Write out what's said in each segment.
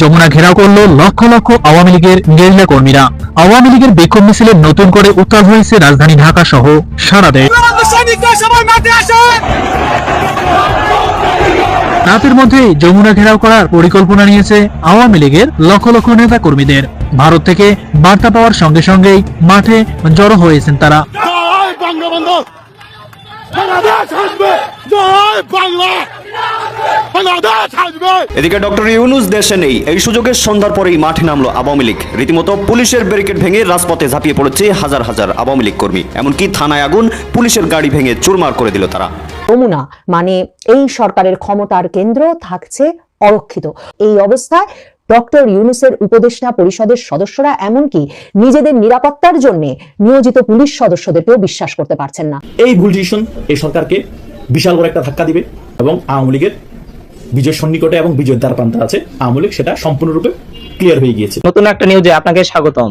যমুনা ঘেরাও করল লক্ষ লক্ষ আওয়ামী লীগের গেরিলা কর্মীরা। আওয়ামী লীগের বিক্ষোভ মিছিলে নতুন করে উত্তাল হয়েছে রাজধানী ঢাকা সহ সারা দেশ। রাতের মধ্যেই যমুনা ঘেরাও করার পরিকল্পনা নিয়েছে আওয়ামী লীগের লক্ষ লক্ষ নেতা কর্মীদের ভারত থেকে বার্তা পাওয়ার সঙ্গে সঙ্গেই মাঠে জড়ো হয়েছেন তারা। বাংলা। এদিকে ডক্টর ইউনুস দেশে নেই। এই সুযোগে সন্ধ্যার পরেই মাঠে নামলো আওয়ামী লীগ। রীতিমতো পুলিশের ব্যারিকেড ভেঙে রাজপথে ঝাঁপিয়ে পড়েছে হাজার হাজার আওয়ামী লীগ কর্মী। এমনকি থানায় আগুন পুলিশের গাড়ি ভেঙে চুরমার করে দিল তারা। মানে এই সরকারের ক্ষমতার কেন্দ্র থাকছে অরক্ষিত। এই অবস্থায় ডক্টর ইউনুসের উপদেষ্টা পরিষদের সদস্যরা এমনকি নিজেদের নিরাপত্তার জন্য নিয়োজিত পুলিশ সদস্যদেরকেও বিশ্বাস করতে পারছেন না। এই ভুল ডিসিশন এই সরকারকে বিশাল বড় একটা ধাক্কা দিবে এবং আওয়ামী লীগের বিজয় সন্নিকটে এবং বিজয় দ্বার আছে। আওয়ামী লীগ সেটা সম্পূর্ণরূপে ক্লিয়ার হয়ে গিয়েছে। নতুন একটা নিউজে আপনাকে স্বাগতম।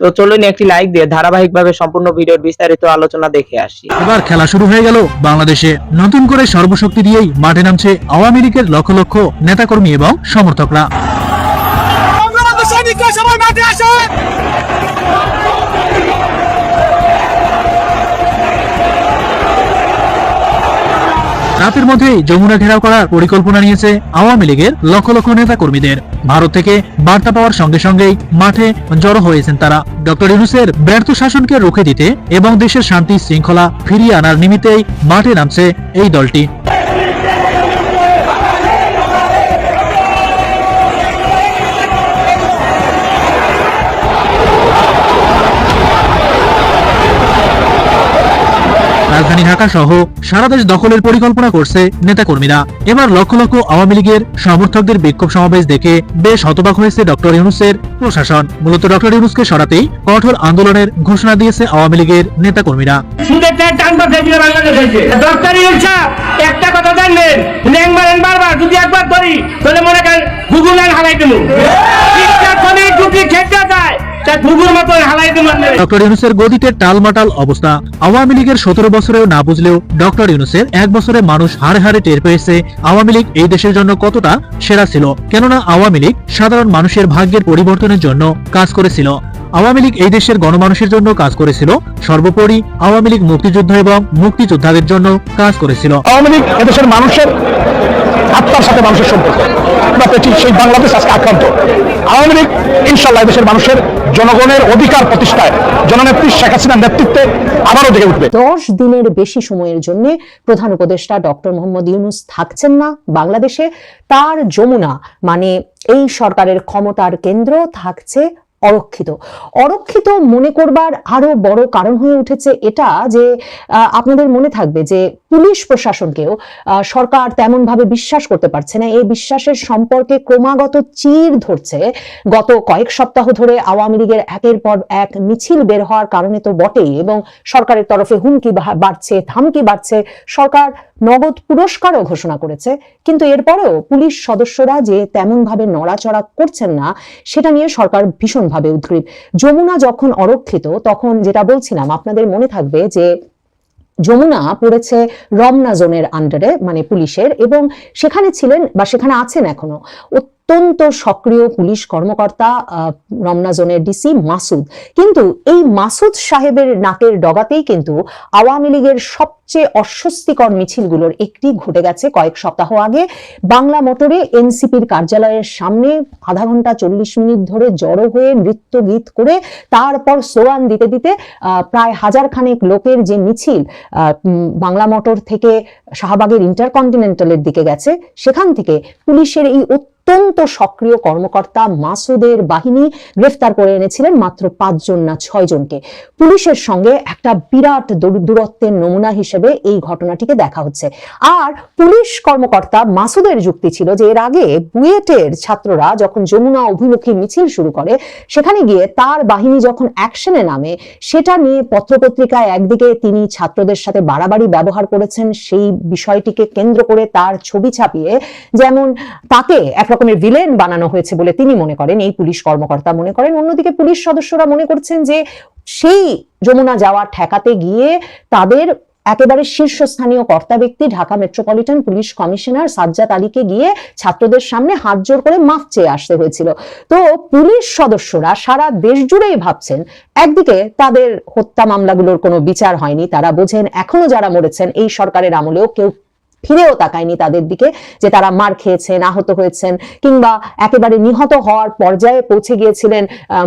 তো চলুন একটি লাইক দিয়ে ধারাবাহিকভাবে সম্পূর্ণ ভিডিওর বিস্তারিত আলোচনা দেখে আসি। এবার খেলা শুরু হয়ে গেল। বাংলাদেশে নতুন করে সর্বশক্তি দিয়েই মাঠে নামছে আওয়ামী লীগের লক্ষ লক্ষ নেতাকর্মী এবং সমর্থকরা। সবাই মাঠে আসে। রাতের মধ্যেই যমুনা ঘেরাও করার পরিকল্পনা নিয়েছে আওয়ামী লীগের লক্ষ লক্ষ নেতা কর্মীদের ভারত থেকে বার্তা পাওয়ার সঙ্গে সঙ্গেই মাঠে জড়ো হয়েছেন তারা। ডক্টর ইউনুসের ব্যর্থ শাসনকে রুখে দিতে এবং দেশের শান্তি শৃঙ্খলা ফিরিয়ে আনার নিমিত্তেই মাঠে নামছে এই দলটি। রাজধানী ঢাকা সহ সারা দেশ দখলের পরিকল্পনা করছে নেতাকর্মীরা। এবার লক্ষ লক্ষ আওয়ামী লীগের সমর্থকদের বিক্ষোভ সমাবেশ দেখে বেশ হতবাক হয়েছে ডক্টর ইউনুসের প্রশাসন। মূলত ডক্টর ইউনুসকে সরাতেই কঠোর আন্দোলনের ঘোষণা দিয়েছে আওয়ামী লীগের নেতাকর্মীরা। একটা কথা জানবেন? ল্যাং মারেন বারবার যদি একবার ধরি তাহলে মনে করেন গুগল হারাই দেবো তিনটা খেতে যায় ডক্টর ইউনুসের গদিতে টালমাটাল অবস্থা। আওয়ামী লীগের সতেরো বছরেও না বুঝলেও ডক্টর ইউনুসের এক বছরে মানুষ হারে হারে টের পেয়েছে আওয়ামী লীগ এই দেশের জন্য কতটা সেরা ছিল। কেননা আওয়ামী লীগ সাধারণ মানুষের ভাগ্যের পরিবর্তনের জন্য কাজ করেছিল। আওয়ামী লীগ এই দেশের গণমানুষের জন্য কাজ করেছিল। সর্বোপরি আওয়ামী লীগ মুক্তিযুদ্ধ এবং মুক্তিযোদ্ধাদের জন্য কাজ করেছিল। আওয়ামী লীগ এদেশের মানুষের আত্মার সাথে মানুষের সম্পর্ক। আমরা পেয়েছি সেই বাংলাদেশ আজকে আক্রান্ত। আওয়ামী লীগ ইনশাল্লাহ দেশের মানুষের জনগণের অধিকার প্রতিষ্ঠায় জননেত্রী শেখ হাসিনার নেতৃত্বে আবারও জেগে উঠবে। দশ দিনের বেশি সময়ের জন্য প্রধান উপদেষ্টা ডক্টর মোহাম্মদ ইউনুস থাকছেন না বাংলাদেশে। তার যমুনা মানে এই সরকারের ক্ষমতার কেন্দ্র থাকছে অরক্ষিত। অরক্ষিত মনে করবার আরও বড় কারণ হয়ে উঠেছে এটা যে আপনাদের মনে থাকবে যে পুলিশ প্রশাসনকেও সরকার তেমন ভাবে বিশ্বাস করতে পারছে না। এই বিশ্বাসের সম্পর্কে ক্রমাগত চির ধরছে। গত কয়েক সপ্তাহ ধরে আওয়ামী লীগের একের পর এক মিছিল বের হওয়ার কারণে তো বটেই এবং সরকারের তরফে হুমকি বাড়ছে থামকি বাড়ছে। সরকার নগদ পুরস্কারও ঘোষণা করেছে। কিন্তু এরপরেও পুলিশ সদস্যরা যে তেমন ভাবে নড়াচড়া করছেন না, সেটা নিয়ে সরকার ভীষণভাবে উদ্গ্রীব। যমুনা যখন অরক্ষিত, তখন যেটা বলছিলাম, আপনাদের মনে থাকবে যে যমুনা পড়েছে রমনা জোনের আন্ডারে মানে পুলিশের এবং সেখানে ছিলেন বা সেখানে আছেন এখনও। অত্যন্ত সক্রিয় পুলিশ কর্মকর্তা রমনা জোনের ডিসি মাসুদ। কিন্তু এই মাসুদ সাহেবের নাকের ডগাতেই কিন্তু আওয়ামী লীগের সবচেয়ে অস্বস্তিকর মিছিলগুলোর একটি ঘটে গেছে কয়েক সপ্তাহ আগে। বাংলা মোটরে এনসিপির কার্যালয়ের সামনে আধা ঘণ্টা চল্লিশ মিনিট ধরে জড়ো হয়ে নৃত্য গীত করে তারপর স্লোগান দিতে দিতে প্রায় হাজার খানেক লোকের যে মিছিল বাংলা মোটর থেকে শাহবাগের ইন্টারকন্টিনেন্টালের দিকে গেছে, সেখান থেকে পুলিশের এই অত্যন্ত সক্রিয় কর্মকর্তা মাসুদের বাহিনী গ্রেফতার করে এনেছিলেন মাত্র পাঁচজন না ছয় জনকে পুলিশের সঙ্গে একটা বিরাট দূরত্বের নমুনা হিসেবে এই ঘটনাটিকে দেখা হচ্ছে। আর পুলিশ কর্মকর্তা মাসুদের যুক্তি ছিল যে এর আগে বুয়েটের ছাত্ররা যখন যমুনা অভিমুখী মিছিল শুরু করে, সেখানে গিয়ে তার বাহিনী যখন অ্যাকশনে নামে, সেটা নিয়ে পত্রপত্রিকায় একদিকে তিনি ছাত্রদের সাথে বাড়াবাড়ি ব্যবহার করেছেন, সেই বিষয়টিকে কেন্দ্র করে তার ছবি ছাপিয়ে যেমন তাকে একরকমের ভিলেন বানানো হয়েছে বলে তিনি মনে করেন, এই পুলিশ কর্মকর্তা মনে করেন। অন্যদিকে পুলিশ সদস্যরা মনে করছেন যে, সেই যমুনা যাওয়া ঠেকাতে গিয়ে তাদের একেবারে শীর্ষস্থানীয় কর্তা ব্যক্তি, Dhaka metropolitan police commissioner Sajjad আলীকে গিয়ে ছাত্রদের সামনে হাত জোর করে মাফ চেয়ে আসতে হয়েছিল। তো পুলিশ সদস্যরা সারা দেশ জুড়েই ভাবছেন, একদিকে তাদের হত্যা মামলাগুলোর কোনো বিচার হয়নি, তারা বোঝেন এখনও যারা মরেছেন, এই সরকারের আমলেও কেউ ফিরেও তাকায়নি তাদের দিকে, যে তারা মার খেয়েছেন, আহত হয়েছেন, কিংবা একেবারে নিহত হওয়ার পর্যায়ে পৌঁছে গিয়েছিলেন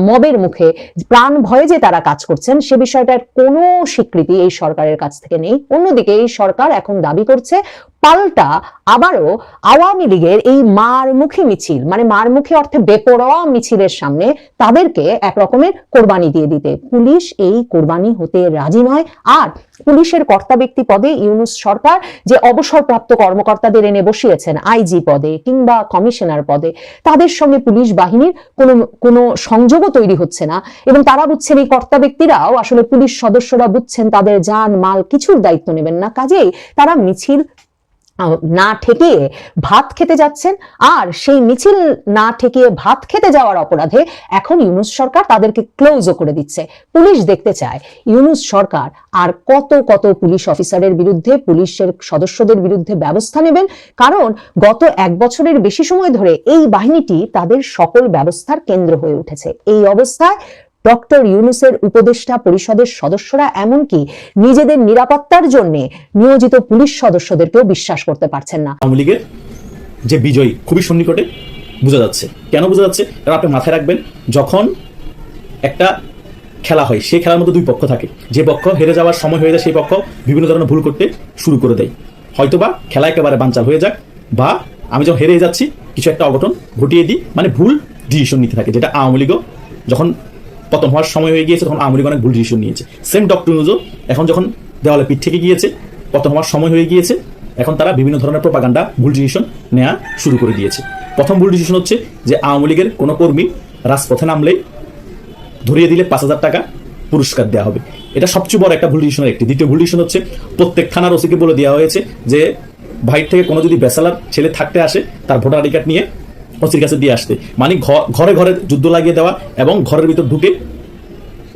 মবের মুখে। প্রাণ ভয়ে যে তারা কাজ করছেন, সে বিষয়টার কোনো স্বীকৃতি এই সরকারের কাছ থেকে নেই। অন্যদিকে এই সরকার এখন দাবি করছে পাল্টা আবারও আওয়ামী লীগের এই মারমুখী মিছিল মানে মারমুখী অর্থে বেপরোয়া মিছিলের সামনে তাদেরকে এক রকমের কোরবানি দিয়ে দিতে। পুলিশ এই কোরবানি হতে রাজি নয়। আর পুলিশের কর্তা ব্যক্তি পদে ইউনুস সরকার যে অবসরপ্রাপ্ত কর্মকর্তাদের এনে বসিয়েছেন, আইজি পদে কিংবা কমিশনার পদে, তাদের সঙ্গে পুলিশ বাহিনীর কোনো কোনো সংযোগও তৈরি হচ্ছে না। এবং তারা বুঝছেন, এই কর্তা ব্যক্তিরাও আসলে পুলিশ সদস্যরা বুঝছেন, তাদের যান মাল কিছুর দায়িত্ব নেবেন না। কাজেই তারা মিছিল না ঠেকিয়ে ভাত খেতে যাচ্ছেন। আর সেই মিছিল না ঠেকিয়ে ভাত খেতে যাওয়ার অপরাধে এখন ইউনুস সরকার তাদেরকে ক্লোজও করে দিচ্ছে। পুলিশ দেখতে চায়, ইউনুস সরকার আর কত কত পুলিশ অফিসারের বিরুদ্ধে, পুলিশের সদস্যদের বিরুদ্ধে ব্যবস্থা নেবেন? কারণ গত এক বছরের বেশি সময় ধরে এই বাহিনীটি তাদের সকল ব্যবস্থার কেন্দ্র হয়ে উঠেছে। এই অবস্থায় ডক্টর ইউনুসের উপদেষ্টা পরিষদের সদস্যরা এমনকি নিজেদের নিরাপত্তার জন্য নিয়োজিত পুলিশ সদস্যদেরকেও বিশ্বাস করতে পারছেন না। আওয়ামী লীগের যে বিজয় খুবই সন্নিকটে বোঝা যাচ্ছে। কেন বোঝা যাচ্ছে? কারণ আপনি মাথায় রাখবেন, যখন একটা খেলা হয়, সেই খেলার মধ্যে দুই পক্ষ থাকে। যে পক্ষ হেরে যাওয়ার সময় হয়ে যায়, সেই পক্ষ বিভিন্ন ধরনের ভুল করতে শুরু করে দেয়। হয়তোবা খেলা একেবারে বানচাল হয়ে যাক, বা আমি যখন হেরে যাচ্ছি, কিছু একটা অঘটন ঘটিয়ে দিই মানে ভুল ডিসিশন নিতে থাকে, যেটা আওয়ামী লীগও যখন পতন হওয়ার সময় হয়ে গিয়েছে, তখন লীগ অনেক ভুল ডিসিশন নিয়েছে। সেম ডক্টর নুজো এখন যখন দেওয়ালে পিঠ থেকে গিয়েছে, পতন হওয়ার সময় হয়ে গিয়েছে, এখন তারা বিভিন্ন ধরনের প্রপাগান্ডা ভুল ডিসিশন নেওয়া শুরু করে দিয়েছে। প্রথম ভুল ডিসিশন হচ্ছে যে আওয়ামী লীগের কোনো কর্মী রাজপথে নামলেই ধরিয়ে দিলে পাঁচ হাজার টাকা পুরস্কার দেওয়া হবে। এটা সবচেয়ে বড় একটা ভুল ডিসিশনের একটি। দ্বিতীয় ভুল ডিসিশন হচ্ছে, প্রত্যেক থানার ওসিকে বলে দেওয়া হয়েছে যে বাইর থেকে কোনো যদি বেসালার ছেলে থাকতে আসে, তার ভোটার আইডি কার্ড নিয়ে ওসির কাছে দিয়ে আসতে। মানে ঘরে ঘরে যুদ্ধ লাগিয়ে দেওয়া এবং ঘরের ভিতর ঢুকে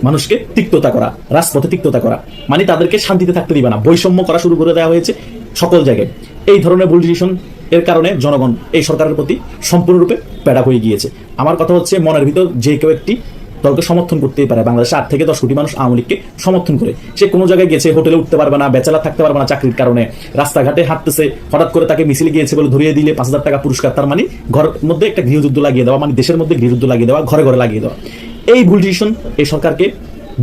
মানুষকে তিক্ততা করা, রাজপথে তিক্ততা করা। মানে তাদেরকে শান্তিতে থাকতে দিবে না। বৈষম্য করা শুরু করে দেওয়া হয়েছে সকল জায়গায়। এই ধরনের ভুল ডিসিশন এর কারণে জনগণ এই সরকারের প্রতি সম্পূর্ণরূপে প্যাড়া হয়ে গিয়েছে। আমার কথা হচ্ছে মনের ভিতর যে কেউ একটি দলকে সমর্থন করতেই পারে। বাংলাদেশে আট থেকে দশ কোটি মানুষ আওয়ামী লীগকে সমর্থন করে। সে কোনো জায়গায় গেছে, হোটেলে উঠতে পারবে না বেচালা থাকতে পারবে না চাকরির কারণে। রাস্তাঘাটে হাঁটতেছে, হঠাৎ করে তাকে মিছিল গিয়েছে বলে ধরিয়ে দিলে পাঁচ হাজার টাকা পুরস্কার, তার মানে ঘরের মধ্যে একটা গৃহযুদ্ধ লাগিয়ে দেওয়া মানে দেশের মধ্যে গৃহযুদ্ধ লাগিয়ে দেওয়া, ঘরে ঘরে লাগিয়ে দেওয়া। এই ভুল ডিসিশন এই সরকারকে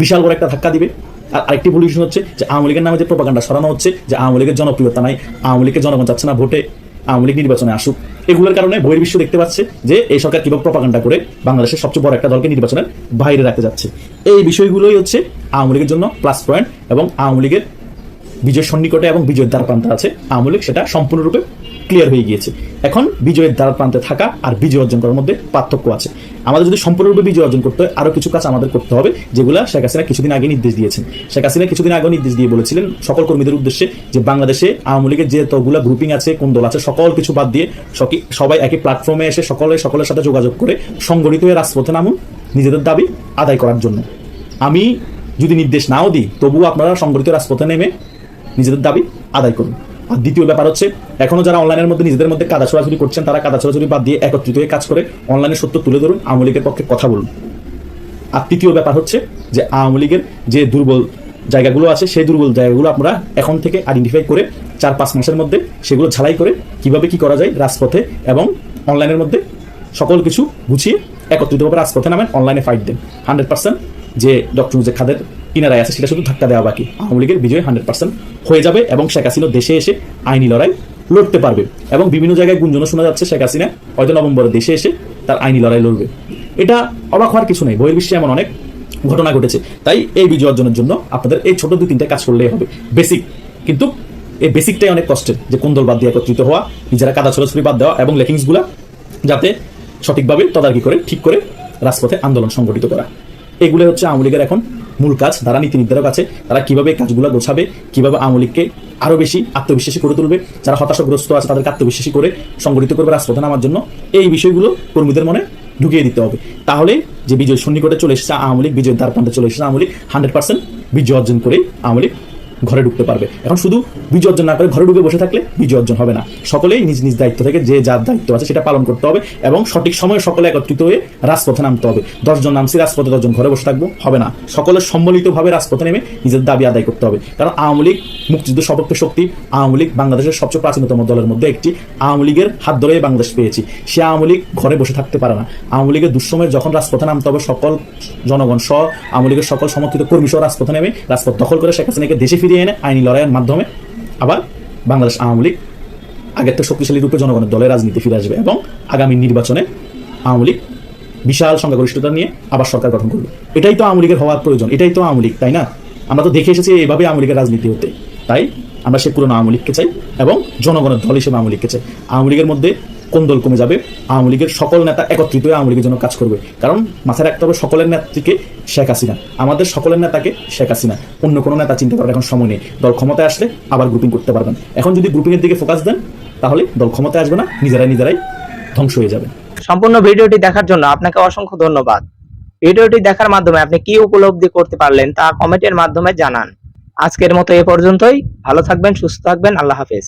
বিশাল বড় একটা ধাক্কা দিবে। আর আরেকটি ভুল ডিসিশন হচ্ছে যে আওয়ামী লীগের নামে যে প্রপাগান্ডা সরানো হচ্ছে, যে আওয়ামী লীগের জনপ্রিয়তা নাই, আওয়ামী লীগের জনগণ চাচ্ছে না ভোটে, আওয়ামী লীগ নির্বাচনে আসুক। এগুলোর কারণে বহির্বিশ্ব দেখতে পাচ্ছে যে এই সরকার কীভাবে প্রপাগান্ডা করে বাংলাদেশের সবচেয়ে বড় একটা দলকে নির্বাচনের বাইরে রাখতে যাচ্ছে। এই বিষয়গুলোই হচ্ছে আওয়ামী লীগের জন্য প্লাস পয়েন্ট এবং আওয়ামী লীগের বিজয় সন্নিকটে এবং বিজয়ের দ্বার প্রান্ত আছে। আওয়ামী লীগ সেটা সম্পূর্ণরূপে ক্লিয়ার হয়ে গিয়েছে। এখন বিজয়ের দ্বার প্রান্তে থাকা আর বিজয় অর্জন করার মধ্যে পার্থক্য আছে। আমাদের যদি সম্পূর্ণরূপে বিজয় অর্জন করতে হয় আরও কিছু কাজ আমাদের করতে হবে, যেগুলো শেখ হাসিনা কিছুদিন আগে নির্দেশ দিয়েছেন। শেখ হাসিনা কিছুদিন আগে নির্দেশ দিয়ে বলেছিলেন সকল কর্মীদের উদ্দেশ্যে যে বাংলাদেশে আওয়ামী লীগের যে তগুলা গ্রুপিং আছে, কোন দল আছে, সকল কিছু বাদ দিয়ে সবাই একই প্ল্যাটফর্মে এসে সকলে সকলের সাথে যোগাযোগ করে সংগঠিত হয়ে রাজপথে নামুন নিজেদের দাবি আদায় করার জন্য। আমি যদি নির্দেশ নাও দিই, তবুও আপনারা সংগঠিত রাজপথে নেমে নিজেদের দাবি আদায় করুন। দ্বিতীয় ব্যাপার হচ্ছে, এখনও যারা অনলাইনের মধ্যে নিজেদের মধ্যে কাদা ছোড়াছুড়ি করছেন, তারা কাদা ছোড়াছুড়ি বাদ দিয়ে একত্রিত হয়ে কাজ করে অনলাইনে সত্য তুলে ধরুন, আওয়ামী লীগের পক্ষে কথা বলুন। আর তৃতীয় ব্যাপার হচ্ছে যে, আওয়ামী লীগের যে দুর্বল জায়গাগুলো আছে, সেই দুর্বল জায়গাগুলো আমরা এখন থেকে আইডেন্টিফাই করে চার পাঁচ মাসের মধ্যে সেগুলো ঝালাই করে কীভাবে কি করা যায় রাজপথে এবং অনলাইনের মধ্যে সকল কিছু গুছিয়ে একত্রিতভাবে রাজপথে নামেন অনলাইনে ফাইট দেন। হান্ড্রেড পার্সেন্ট যে ডক্টর যে খাদের কিনারায় আছে, সেটা শুধু ধাক্কা দেওয়া বাকি। আওয়ামী লীগের বিজয় হান্ড্রেড পার্সেন্ট হয়ে যাবে এবং শেখ হাসিনা দেশে এসে আইনি লড়াই লড়তে পারবে এবং বিভিন্ন জায়গায় গুঞ্জনও শোনা যাচ্ছে শেখ হাসিনা হয়তো নভেম্বরে দেশে এসে তার আইনি লড়াই লড়বে। এটা অবাক হওয়ার কিছু নেই, বহির্বিশ্বে এমন অনেক ঘটনা ঘটেছে। তাই এই বিজয় অর্জনের জন্য আপনাদের এই ছোট দুই তিনটা কাজ করলেই হবে। বেসিক, কিন্তু এই বেসিকটাই অনেক কষ্টের, যে কোন দল বাদ দিয়ে একত্রিত হওয়া, নিজেরা কাদা ছড়াছড়ি বাদ দেওয়া এবং লেখিংসগুলা যাতে সঠিকভাবে তদারকি করে, ঠিক করে রাজপথে আন্দোলন সংগঠিত করা। এগুলো হচ্ছে আওয়ামী লীগের এখন মূল কাজ তারা নীতি নির্ধারক আছে, তারা কীভাবে কাজগুলো গোছাবে, কীভাবে আওয়ামী লীগকে আরও বেশি আত্মবিশ্বাসী করে তুলবে, যারা হতাশাগ্রস্ত আছে, তাদেরকে আত্মবিশ্বাসী করে সংগঠিত করবে রাজপথে নামার জন্য, এই বিষয়গুলো কর্মীদের মনে ঢুকিয়ে দিতে হবে। তাহলে যে বিজয় সন্নিকটে চলে এসেছে আওয়ামী লীগ, বিজয়ের দ্বারপ্রান্তে চলে এসেছে আওয়ামী লীগ হান্ড্রেড পার্সেন্ট বিজয় অর্জন করে আওয়ামী লীগ ঘরে ঢুকতে পারবে। এখন শুধু বিজয় অর্জন না করে ঘরে ঢুকে বসে থাকলে বিজয় অর্জন হবে না। সকলেই নিজ নিজ দায়িত্ব থেকে যে যার দায়িত্ব আছে সেটা পালন করতে হবে এবং সঠিক সময়ে সকলে একত্রিত হয়ে রাজপথে নামতে হবে। দশজন নামছি, রাজপথে দশজন ঘরে বসে থাকব, হবে না। সকলের সম্মিলিতভাবে রাজপথে নেমে নিজের দাবি আদায় করতে হবে। কারণ আওয়ামী লীগ মুক্তিযুদ্ধ সপক্ষ শক্তি, আওয়ামী লীগ বাংলাদেশের সবচেয়ে প্রাচীনতম দলের মধ্যে একটি। আওয়ামী লীগের হাত ধরে বাংলাদেশ পেয়েছি। সে আওয়ামী লীগ ঘরে বসে থাকতে পারে না। আওয়ামী লীগের দুঃসময়ে যখন রাজপথে নামতে হবে, সকল জনগণ সহ আওয়ামী লীগের সকল সমর্থিত কর্মী সহ রাজপথে নেমে রাজপথ দখল করে শেখ হাসিনাকে দেশে ফিরিয়ে এনে আইনি লড়াইয়ের মাধ্যমে আবার বাংলাদেশ আওয়ামী লীগ আগের থেকে শক্তিশালী রূপে জনগণের দলের রাজনীতি ফিরে আসবে এবং আগামী নির্বাচনে আওয়ামী লীগ বিশাল সংখ্যাগরিষ্ঠতা নিয়ে আবার সরকার গঠন করবে। এটাই তো আওয়ামী লীগের হওয়ার প্রয়োজন, এটাই তো আওয়ামী লীগ, তাই না? আমরা তো দেখে এসেছি এইভাবে আওয়ামী লীগের রাজনীতি হতে। তাই আমরা সে পুরনো আওয়ামী লীগকে চাই এবং জনগণের দল হিসেবে আওয়ামী লীগকে চাই। আওয়ামী লীগের মধ্যে কোন দল কমে যাবে? আওয়ামী লীগের সকল নেতা একত্রিত হয়ে আওয়ামী লীগের জন্য কাজ করবে। কারণ মাথায় রাখতে হবে, সকলের নেত্রীকে শেখ হাসিনা। আমাদের সকলের নেতাকে শেখ হাসিনা। অন্য কোনো নেতা চিন্তা করার এখন সময় নেই। দল ক্ষমতায় আসলে আবার গ্রুপিং করতে পারবেন। এখন যদি গ্রুপিংয়ের দিকে ফোকাস দেন, তাহলে দল ক্ষমতায় আসবে না, নিজেরাই নিজেরাই ধ্বংস হয়ে যাবে। সম্পূর্ণ ভিডিওটি দেখার জন্য আপনাকে অসংখ্য ধন্যবাদ। ভিডিওটি দেখার মাধ্যমে আপনি কি উপলব্ধি করতে পারলেন তা কমেন্টের মাধ্যমে জানান। আজকের মতো এ পর্যন্তই। ভালো থাকবেন, সুস্থ থাকবেন। আল্লাহ হাফেজ।